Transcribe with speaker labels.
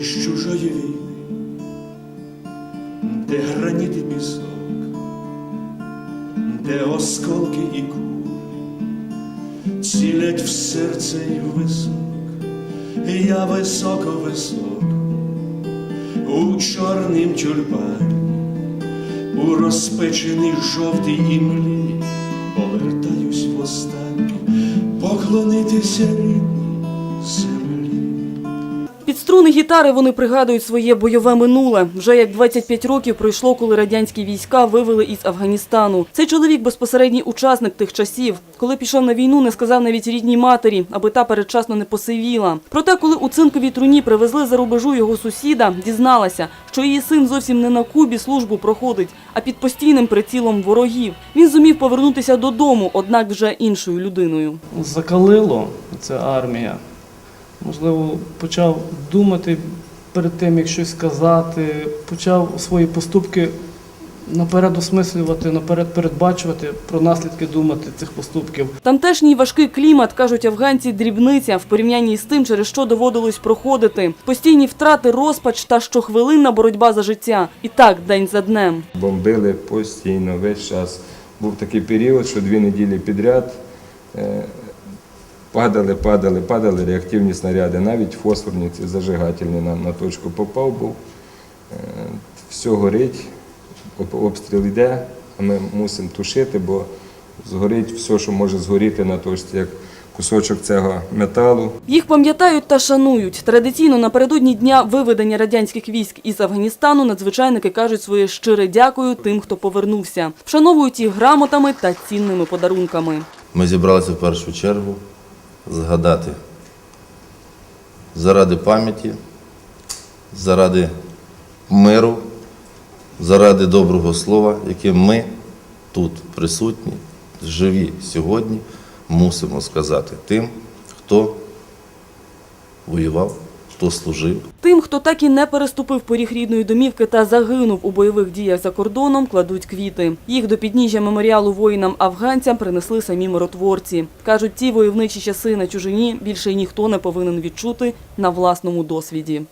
Speaker 1: із чужої війни, де граніт і пісок, де осколки і кулі цілять в серце і висок, я високо високо у чорнім тюльпані, у розпеченій жовтій імлі повертаюсь востаннє поклонитися рідній землі.
Speaker 2: Під струни гітари вони пригадують своє бойове минуле. Вже як 25 років пройшло, коли радянські війська вивели із Афганістану. Цей чоловік безпосередній учасник тих часів. Коли пішов на війну, не сказав навіть рідній матері, аби та передчасно не посивіла. Проте, коли у цинковій труні привезли за рубежу його сусіда, дізналася, що її син зовсім не на Кубі службу проходить, а під постійним прицілом ворогів. Він зумів повернутися додому, однак вже іншою людиною.
Speaker 3: закалило ця армія. Можливо, почав думати перед тим, як щось сказати, почав свої поступки наперед осмислювати, наперед передбачувати, про наслідки думати цих поступків.
Speaker 2: Тамтешній важкий клімат, кажуть афганці, дрібниця в порівнянні з тим, через що доводилось проходити. Постійні втрати, розпач та щохвилинна боротьба за життя. І так день за днем.
Speaker 4: Бомбили постійно, весь час. Був такий період, що дві неділі підряд е, падали, падали, падали реактивні снаряди, навіть фосфорні ці зажигательні на, на точку попав був. Е, Все горить, об- обстріл йде, а ми мусимо тушити, бо згорить все, що може згоріти на точці, як кусочок цього металу.
Speaker 2: Їх пам'ятають та шанують. Традиційно напередодні дня виведення радянських військ із Афганістану надзвичайники кажуть своє щире дякую тим, хто повернувся. Вшановують їх грамотами та цінними подарунками.
Speaker 5: Ми зібралися в першу чергу згадати. Заради пам'яті, заради миру, заради доброго слова, яке ми тут присутні, живі сьогодні, мусимо сказати тим, хто воював, хто служив.
Speaker 2: Тим, хто так і не переступив поріг рідної домівки та загинув у бойових діях за кордоном, кладуть квіти. Їх до підніжжя меморіалу воїнам-афганцям принесли самі миротворці. Кажуть, ті войовничі часи на чужині більше ніхто не повинен відчути на власному досвіді.